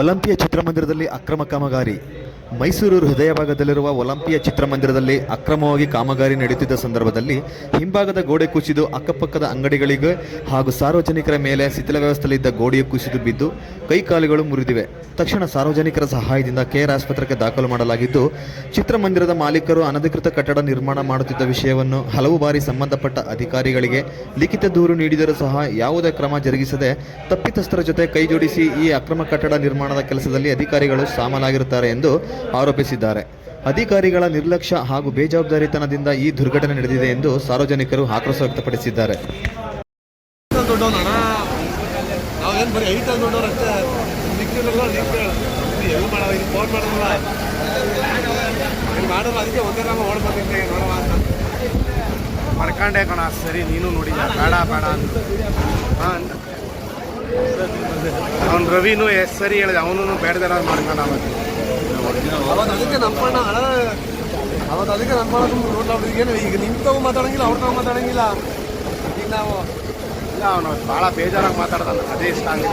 Olympia ಚಿತ್ರಮಂದಿರದಲ್ಲಿ ಅಕ್ರಮ ಕಾಮಗಾರಿ. ಮೈಸೂರು ಹೃದಯ ಭಾಗದಲ್ಲಿರುವ ಒಲಂಪಿಯಾ ಚಿತ್ರಮಂದಿರದಲ್ಲಿ ಅಕ್ರಮವಾಗಿ ಕಾಮಗಾರಿ ನಡೆಯುತ್ತಿದ್ದ ಸಂದರ್ಭದಲ್ಲಿ ಹಿಂಭಾಗದ ಗೋಡೆ ಕುಸಿದು ಅಕ್ಕಪಕ್ಕದ ಅಂಗಡಿಗಳಿಗೆ ಹಾಗೂ ಸಾರ್ವಜನಿಕರ ಮೇಲೆ ಶಿಥಿಲ ವ್ಯವಸ್ಥೆಯಲ್ಲಿದ್ದ ಗೋಡೆಯು ಕುಸಿದು ಬಿದ್ದು ಕೈಕಾಲುಗಳು ಮುರಿದಿವೆ. ತಕ್ಷಣ ಸಾರ್ವಜನಿಕರ ಸಹಾಯದಿಂದ ಕೆಆರ್ ಆಸ್ಪತ್ರೆಗೆ ದಾಖಲು ಮಾಡಲಾಗಿದ್ದು, ಚಿತ್ರಮಂದಿರದ ಮಾಲೀಕರು ಅನಧಿಕೃತ ಕಟ್ಟಡ ನಿರ್ಮಾಣ ಮಾಡುತ್ತಿದ್ದ ವಿಷಯವನ್ನು ಹಲವು ಬಾರಿ ಸಂಬಂಧಪಟ್ಟ ಅಧಿಕಾರಿಗಳಿಗೆ ಲಿಖಿತ ದೂರು ನೀಡಿದರೂ ಸಹ ಯಾವುದೇ ಕ್ರಮ ಜರುಗಿಸದೆ ತಪ್ಪಿತಸ್ಥರ ಜೊತೆ ಕೈಜೋಡಿಸಿ ಈ ಅಕ್ರಮ ಕಟ್ಟಡ ನಿರ್ಮಾಣದ ಕೆಲಸದಲ್ಲಿ ಅಧಿಕಾರಿಗಳು ಸಾಮಲಾಗಿರುತ್ತಾರೆ ಎಂದು ಆರೋಪಿಸಿದ್ದಾರೆ. ಅಧಿಕಾರಿಗಳ ನಿರ್ಲಕ್ಷ್ಯ ಹಾಗೂ ಬೇಜವಾಬ್ದಾರಿತನದಿಂದ ಈ ದುರ್ಘಟನೆ ನಡೆದಿದೆ ಎಂದು ಸಾರ್ವಜನಿಕರು ಆಕ್ರೋಶ ವ್ಯಕ್ತಪಡಿಸಿದ್ದಾರೆ. ಮರ್ಕಂಡೆ ಕಣ, ಸರಿ, ನೀನು ನೋಡಿಲ್ಲ. ಬೇಡ ಬೇಡ ಅಂತ ಅವ್ನು ರವಿನೂ ಎಸ್ ಸರಿ ಹೇಳಿದೆ ಅವನು ಬೇಡದಾರ ಮಾಡ್ಕೊಂಡ ಅವತ್ತು ಅದಕ್ಕೆ ನಂಬಣ್ಣ ಅಣ್ಣ ಅವತ್ತು ಅದಕ್ಕೆ ನಂಬಣ್ಣ ನೋಡ್ಲಾರ್ದು ಏನು ಈಗ ನಿಂತವು ತಾವು ಮಾತಾಡಂಗಿಲ್ಲ ಅವ್ರ ತಾವು ಮಾತಾಡಂಗಿಲ್ಲ. ಈಗ ನಾವು ಇಲ್ಲ ಅವನು ಭಾಳ ಬೇಜಾರಾಗಿ ಮಾತಾಡ್ದಲ್ಲ ಅದೇ ಇಷ್ಟ ಆಗಿಲ್ಲ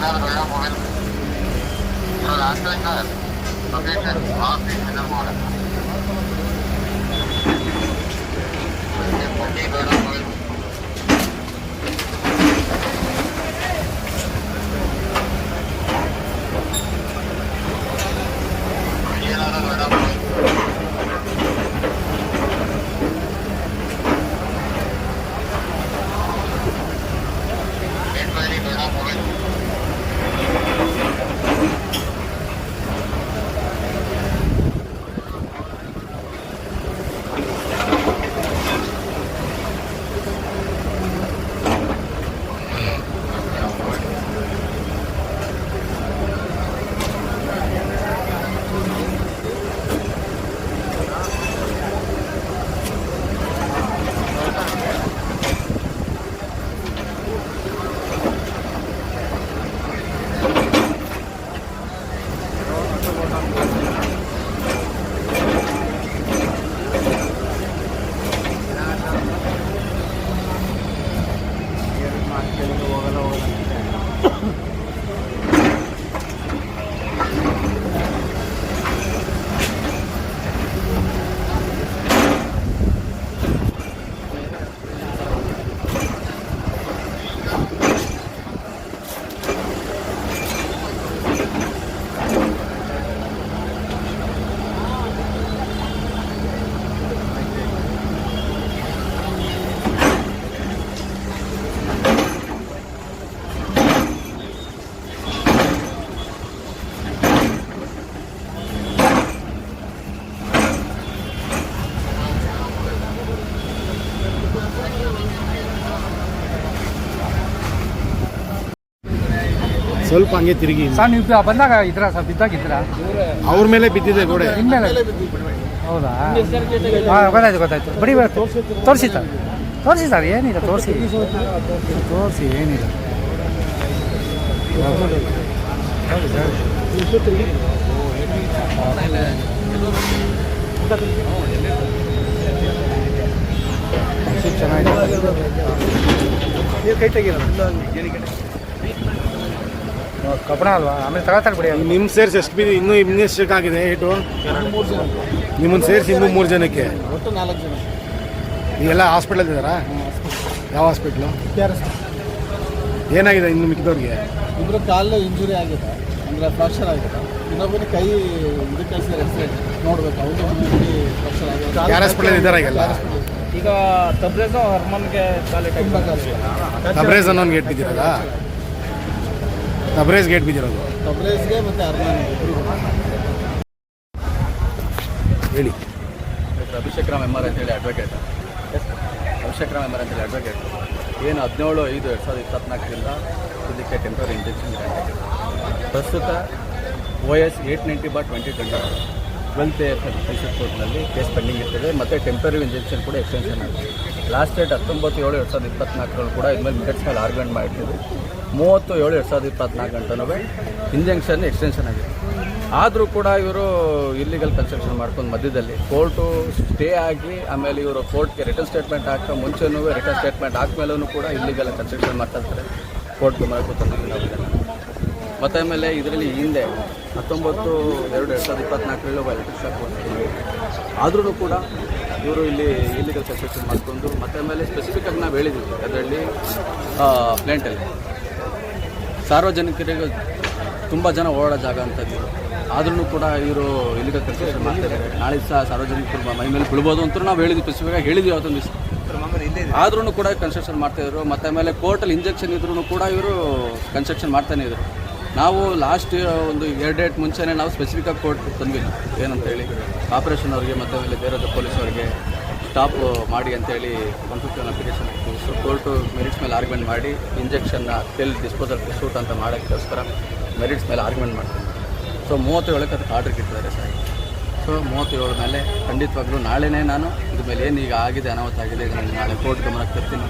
signal Royal Mobile. So last signal, location of the signal model. Okay, Royal Mobile. ಸ್ವಲ್ಪ ಹಂಗೆ ತಿರುಗಿ ಸರ್ ನೀವು ಬಂದಾಗ ಇದ್ರ ಸರ್ ಬಿದ್ದಾಗಿದ್ರ ಅವ್ರ ಮೇಲೆ ಬಿದ್ದಿದೆ ಗೋಡೆ. ಇನ್ಮೇಲೆ ಹೌದಾ? ಹಾಂ ಗೊತ್ತಾಯ್ತು ಗೊತ್ತಾಯ್ತು. ಬಡಿ ತೋರಿಸಿ ಸರ್. ತೋರಿಸಿ ಸರ್ ಏನಿಲ್ಲ ತೋರಿಸಿ. ತೋರಿಸಿ ಏನಿಲ್ಲ ಚೆನ್ನಾಗಿದೆ. ಕಬ್ಬಣ ಅಲ್ವಾ? ಆಮೇಲೆ ತಗೊಳ್ತಾರೆ ಬಿಡಿ. ನಿಮ್ಮ ಸೇರಿಸಿ ಎಷ್ಟು ಬಿ ಇನ್ನೂ ಇನ್ನೆಷ್ಟಕ್ಕಾಗಿದೆ ಏಟು ನಿಮ್ಮನ್ನು ಸೇರಿಸಿ ಇನ್ನೂ ಮೂರು ಜನಕ್ಕೆ? ಒಟ್ಟು ನಾಲ್ಕು ಜನ. ಈಗೆಲ್ಲ ಹಾಸ್ಪಿಟಲ್ ಇದ್ದಾರಾ? ಯಾವ ಹಾಸ್ಪಿಟ್ಲು ಏನಾಗಿದೆ ಇನ್ನು ಮಿಕ್ಕಿದವ್ರಿಗೆ? ಇಬ್ಬರು ಕಾಲು ಇಂಜುರಿ ಆಗಿದೆ. ಅಂದರೆ ಫ್ರಾಕ್ಚರ್ ಆಗಿದೆ. ಇನ್ನೊಬ್ಬನ ಕೈ ಇದಕ್ಕೆ ಕಳಿಸಿದ್ದಾರೆ ನೋಡ್ಬೇಕು. ಅವ್ರಿಗೆ ಪಕ್ಷ ಯಾರ ಹಾಸ್ಪಿಟಲ್ ಇದ್ದಾರೆ ಈಗೆಲ್ಲ? ಈಗ ತಬ್ರೇಜ್ ಹರ್ಮನ್ಗೆ ಕಾಲಿಟ್ ತಬ್ರೇಜ್ ಅನ್ನೋನ್ಗೆ ಇಟ್ಟಿದ್ದೀರಲ್ಲ ತಬ್ರೇಜ್ ಗೇಟ್ ಬಿದ್ದಿರೋದು. ತಬ್ರೇಜ್ಗೆ ಮತ್ತು ಹರ್ಮನ್ ಹೇಳಿ. ಅಭಿಷೇಕ್ ರಾಮ್ ಎಂ ಆರ್ ಅಂತೇಳಿ advocate Abhishek Ram M R ಅಂತೇಳಿ ಅಡ್ವೊಕೇಟ್ ಏನು ಹದಿನೇಳು ಐದು ಎರಡು ಸಾವಿರದ ಇಪ್ಪತ್ನಾಲ್ಕರಿಂದ ಇದಕ್ಕೆ ಟೆಂಪ್ರರಿ ಇಂಜೆಕ್ಷನ್ ಪ್ರಸ್ತುತ O S eight ninety by twenty twenty twelfth Mysuru ಕೋರ್ಟ್ನಲ್ಲಿ ಕೇಸ್ ಪೆಂಡಿಂಗ್ ಇರ್ತದೆ. ಮತ್ತು ಟೆಂಪ್ರರಿ ಇಂಜೆಕ್ಷನ್ ಕೂಡ ಎಕ್ಸ್ಟೆನ್ಷನ್ ಆಗಿದೆ. ಲಾಸ್ಟ್ ಡೇಟ್ ಹತ್ತೊಂಬತ್ತು ಏಳು ಎರಡು ಸಾವಿರದ ಇಪ್ಪತ್ನಾಲ್ಕರಲ್ಲಿ ಕೂಡ ಇದ್ಮೇಲೆ ಮಿನಿಟ್ಸ್ ಮೇಲೆ ಆರ್ಗ್ಯುಮೆಂಟ್ ಮಾಡಿಟ್ಟಿದ್ವಿ ಮೂವತ್ತು ಏಳು ಎರಡು ಸಾವಿರದ ಇಪ್ಪತ್ನಾಲ್ಕು ಗಂಟೆನೂ ಇಂಜೆಕ್ಷನ್ ಎಕ್ಸ್ಟೆನ್ಷನ್ ಆಗಿದೆ. ಆದರೂ ಕೂಡ ಇವರು ಇಲ್ಲಿಗಲ್ ಕನ್ಸ್ಟ್ರಕ್ಷನ್ ಮಾಡ್ಕೊಂಡು ಮಧ್ಯದಲ್ಲಿ ಕೋರ್ಟು ಸ್ಟೇ ಆಗಿ ಆಮೇಲೆ ಇವರು ಕೋರ್ಟ್ಗೆ ರಿಟರ್ನ್ ಸ್ಟೇಟ್ಮೆಂಟ್ ಹಾಕೋ ಮುಂಚೆನೂ ರಿಟರ್ನ್ ಸ್ಟೇಟ್ಮೆಂಟ್ ಹಾಕ್ಮೇಲೂ ಕೂಡ ಇಲ್ಲಿಗಲ್ ಕನ್ಸ್ಟ್ರಕ್ಷನ್ ಮಾಡ್ತಾ ಇರ್ತಾರೆ. ಕೋರ್ಟ್ಗೆ ಮಾಡ್ಕೊತಾರೆ ಮತ್ತು ಆಮೇಲೆ ಇದರಲ್ಲಿ ಹಿಂದೆ ಹತ್ತೊಂಬತ್ತು ಎರಡು ಎರಡು ಸಾವಿರದ ಇಪ್ಪತ್ನಾಲ್ಕರಲ್ಲೂ ಎಲೆಕ್ಟ್ರಿಕ್ ಆದ್ರೂ ಕೂಡ ಇವರು ಇಲ್ಲಿ ಇಲ್ಲಿಗಲ್ ಕನ್ಸ್ಟ್ರಕ್ಷನ್ ಮಾಡಿಕೊಂಡು, ಮತ್ತು ಆಮೇಲೆ ಸ್ಪೆಸಿಫಿಕ್ಕಾಗಿ ನಾವು ಹೇಳಿದ್ವಿ ಅದರಲ್ಲಿ ಪ್ಲೇಂಟಲ್ಲಿ ಸಾರ್ವಜನಿಕರಿಗೆ ತುಂಬ ಜನ ಓಡಾಡೋ ಜಾಗ ಅಂತದ್ದು ಆದ್ರೂ ಕೂಡ ಇವರು ಇಲ್ಲಿಗೆ ಕನ್ಸ್ಟ್ರಕ್ಷನ್ ಮಾಡ್ತಿದ್ದಾರೆ ನಾಳೆ ಸಹ ಸಾರ್ವಜನಿಕರು ಮೈ ಮೇಲೆ ಬೀಳ್ಬೋದು ಅಂತ ನಾವು ಹೇಳಿದ್ವಿ. ಸ್ಪೆಸಿಫಿಕಾಗಿ ಹೇಳಿದ್ವಿ ಅವತ್ತೊಂದು ಆದ್ರೂ ಕೂಡ ಕನ್ಸ್ಟ್ರಕ್ಷನ್ ಮಾಡ್ತಾಯಿದ್ರು ಮತ್ತು ಆಮೇಲೆ ಕೋರ್ಟಲ್ಲಿ ಇಂಜೆಕ್ಷನ್ ಇದ್ರೂ ಕೂಡ ಇವರು ಕನ್ಸ್ಟ್ರಕ್ಷನ್ ಮಾಡ್ತಾನೆ ಇದ್ರು. ನಾವು ಲಾಸ್ಟ್ ಒಂದು ಎರಡು ಡೇಟ್ ಮುಂಚೆನೇ ನಾವು ಸ್ಪೆಸಿಫಿಕಾಗಿ ಕೋರ್ಟ್ ತಂದ್ವಿ ಏನಂತ ಹೇಳಿ? ಆಪರೇಷನ್ ಅವರಿಗೆ ಮತ್ತೆ ಆಮೇಲೆ ಬೇರೆ ಪೊಲೀಸ್ ಅವರಿಗೆ. ಸ್ಟಾಪ್ ಮಾಡಿ ಅಂತೇಳಿ ಒನ್ ಫಿಫ್ಟಿ ಒನ್ ಅಪ್ಲಿಕೇಶನ್ ಹಾಕ್ತೀವಿ ಸೊ ಕೋರ್ಟು ಮೆರಿಟ್ಸ್ ಮೇಲೆ ಆರ್ಗ್ಯುಮೆಂಟ್ ಮಾಡಿ ಇಂಜೆಕ್ಷನ್ನ ಟೆಲ್ ಡಿಸ್ಪೋಸಲ್ ಸೂಟ್ ಅಂತ ಮಾಡೋಕ್ಕೋಸ್ಕರ ಮೆರಿಟ್ಸ್ ಮೇಲೆ ಆರ್ಗ್ಯುಮೆಂಟ್ ಮಾಡ್ತೀವಿ ಸೊ ಮೂವತ್ತೇಳಕ್ಕೆ ಅದಕ್ಕೆ ಆರ್ಡರ್ ಕಿಟ್ಟಿದ್ದಾರೆ ಸರ್. ಸೊ ಮೂವತ್ತೇಳು ಮೇಲೆ ಖಂಡಿತವಾಗ್ಲೂ ನಾಳೆನೇ ನಾನು ಇದ್ರ ಮೇಲೆ ಏನು ಈಗ ಆಗಿದೆ, ಅನಾಹುತ ಆಗಿದೆ ಇದನ್ನು ನಾಳೆ ಕೋರ್ಟ್ ಗಮನಕ್ಕೆ ತರ್ತೀನಿ.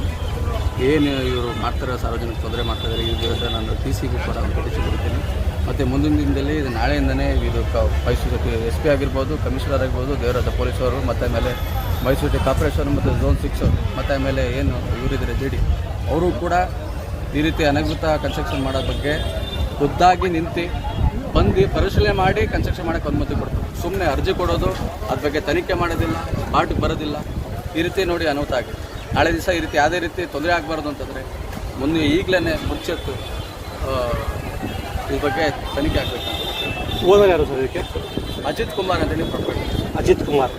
ಏನು ಇವರು ಮಾಡ್ತಾರೆ ಸಾರ್ವಜನಿಕ ತೊಂದರೆ ಮಾಡ್ತಾಯಿದ್ದಾರೆ ಈ ವಿರುದ್ಧ ನಾನು ಟಿ ಸಿಗೂ ಕೂಡ ಕೊಡಿಸಿಕೊಡ್ತೀನಿ ಕೊಡ್ತೀನಿ. ಮತ್ತು ಮುಂದಿನ ದಿನದಲ್ಲಿ ಇದು ನಾಳೆಯಿಂದನೇ ಇದು ಮೈಸೂರು ಎಸ್ ಪಿ ಆಗಿರ್ಬೋದು ಕಮಿಷನರ್ ಆಗಿರ್ಬೋದು, ದೇವರಾಜ ಪೊಲೀಸರು, ಮತ್ತು ಆಮೇಲೆ ಮೈಸೂರು ಕಾರ್ಪೊರೇಷನ್ ಮತ್ತು ಝೋನ್ ಸಿಕ್ಸ್ ಮತ್ತು ಆಮೇಲೆ ಏನು ಇವರಿದ್ದಾರೆ ಜೆ ಡಿ. ಅವರು ಕೂಡ ಈ ರೀತಿ ಅನಗೃತ ಕನ್ಸ್ಟ್ರಕ್ಷನ್ ಮಾಡೋ ಬಗ್ಗೆ ಖುದ್ದಾಗಿ ನಿಂತು ಬಂದು ಪರಿಶೀಲನೆ ಮಾಡಿ ಕನ್ಸ್ಟ್ರಕ್ಷನ್ ಮಾಡೋಕ್ಕೆ ಅನುಮತಿ ಕೊಡ್ತಾರೆ. ಸುಮ್ಮನೆ ಅರ್ಜಿ ಕೊಡೋದು ಅದ್ರ ಬಗ್ಗೆ ತನಿಖೆ ಮಾಡೋದಿಲ್ಲ ಪಾರ್ಟಿಗೆ ಬರೋದಿಲ್ಲ. ಈ ರೀತಿ ನೋಡಿ ಅನಾಹುತ ಆಗಿದೆ. ನಾಳೆ ದಿವಸ ಈ ರೀತಿ ಯಾವುದೇ ರೀತಿ ತೊಂದರೆ ಆಗಬಾರ್ದು ಅಂತಂದರೆ ಮುಂದೆ ಈಗಲೇ ಮುಂಚೆತ್ತು ಇದ್ರ ಬಗ್ಗೆ ತನಿಖೆ ಆಗಬೇಕು. ಯಾರು ಸರ್ ಇದಕ್ಕೆ? ಅಜಿತ್ ಕುಮಾರ್ ಅಂತೇಳಿ ಪ್ರೊಫೆಟ್ ಅಜಿತ್ ಕುಮಾರ್.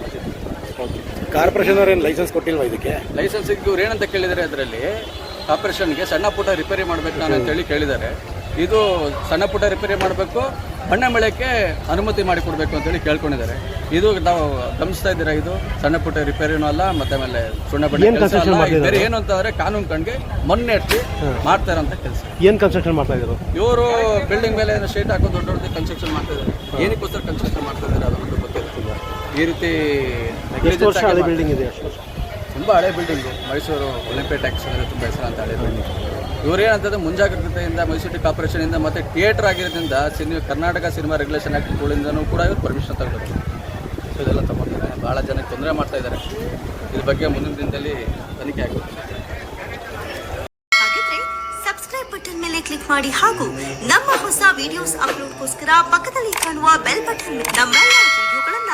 ಕಾರ್ಪೊರೇಷನ್ ಅವ್ರು ಏನು ಲೈಸೆನ್ಸ್ ಕೊಟ್ಟಿಲ್ವಾ ಇದಕ್ಕೆ? ಲೈಸೆನ್ಸ್ ಇವ್ರು ಏನಂತ ಕೇಳಿದರೆ ಅದರಲ್ಲಿ ಕಾರ್ಪೊರೇಷನ್ಗೆ ಸಣ್ಣ ಪುಟ್ಟ ರಿಪೇರಿ ಮಾಡಬೇಕು ನಾನು ಅಂತೇಳಿ ಕೇಳಿದ್ದಾರೆ ಇದು ಸಣ್ಣ ಪುಟ್ಟ ರಿಪೇರಿ ಮಾಡಬೇಕು ಬಣ್ಣ ಮೇಳಕ್ಕೆ ಅನುಮತಿ ಮಾಡಿ ಕೊಡಬೇಕು ಅಂತೇಳಿ ಕೇಳ್ಕೊಂಡಿದ್ದಾರೆ. ಇದು ನಾವು ಗಮನಿಸ್ತಾ ಇದ್ದೀರಾ ಇದು? ಸಣ್ಣ ಪುಟ್ಟ ರಿಪೇರಿನೂ ಅಲ್ಲ ಮತ್ತೆ ಆಮೇಲೆ ಸುಣ್ಣ ಬಣ್ಣ ಬೇರೆ ಏನು ಅಂತಂದ್ರೆ ಕಾನೂನು ಕಣ್ಗೆ ಮೊನ್ನೆ ಇಟ್ಟು ಮಾಡ್ತಾ ಇರೋಂಥ ಕೆಲಸ. ಏನು ಕನ್ಸ್ಟ್ರಕ್ಷನ್ ಮಾಡ್ತಾ ಇದ್ರು ಇವರು ಬಿಲ್ಡಿಂಗ್ ಮೇಲೆ ಶೀಟ್ ಹಾಕೋ ದೊಡ್ಡ ದೊಡ್ಡ ಕನ್ಸ್ಟ್ರಕ್ಷನ್ ಮಾಡ್ತಾ ಇದ್ದಾರೆ. ಏನಕ್ಕೋಸ್ಕರ ಕನ್ಸ್ಟ್ರಕ್ಷನ್ ಮಾಡ್ತಾ ಇದ್ದಾರೆ ಗೊತ್ತಿಲ್ಲ ಈ ರೀತಿ ಮಾಡ್ತಾ ಬಿಲ್ಡಿಂಗ್ ಇದೆ ತುಂಬ ಹಳೆ ಬಿಲ್ಡಿಂಗು. ಮೈಸೂರು ಒಲಿಂಪಿಕ್ ಟ್ಯಾಕ್ಸ್ ಅಂದರೆ ತುಂಬ ಹೆಸರಂತ ಹಳೆ ಬಿಲ್ಡಿಂಗ್. ಇವರೇನಂತಂದ್ರೆ ಏನಂತಂದ್ರೆ ಮುಂಜಾಗ್ರತೆಯಿಂದ ಮೈಸೂರು ಕಾರ್ಪೊರೇಷನಿಂದ ಮತ್ತು ಥಿಯೇಟರ್ ಆಗಿರೋದ್ರಿಂದ ಸಿನಿ ಕರ್ನಾಟಕ ಸಿನಿಮಾ ರೆಗ್ಯುಲೇಷನ್ ಆ್ಯಕ್ಟ್ಗಳಿಂದನೂ ಕೂಡ ಇವರು ಪರ್ಮಿಷನ್ ತಗೊಳ್ಬೇಕು ಸೊ ಇದೆಲ್ಲ ತಗೊಂಡಿದ್ದಾರೆ ಭಾಳ ಜನಕ್ಕೆ ತೊಂದರೆ ಮಾಡ್ತಾ ಇದ್ದಾರೆ. ಇದ್ರ ಬಗ್ಗೆ ಮುಂದಿನ ದಿನದಲ್ಲಿ ತನಿಖೆ ಆಗುತ್ತೆ. ಹಾಗಿದ್ರೆ ಸಬ್ಸ್ಕ್ರೈಬ್ ಬಟನ್ ಮೇಲೆ ಕ್ಲಿಕ್ ಮಾಡಿ ಹಾಗೂ ನಮ್ಮ ಹೊಸ ವಿಡಿಯೋಸ್ ಅಪ್ಲೋಡ್ಗೋಸ್ಕರ ಪಕ್ಕದಲ್ಲಿ ಕಾಣುವ ಬೆಲ್ ಬಟನ್ ನಮ್ಮೆಲ್ಲ ವಿಡಿಯೋಗಳನ್ನ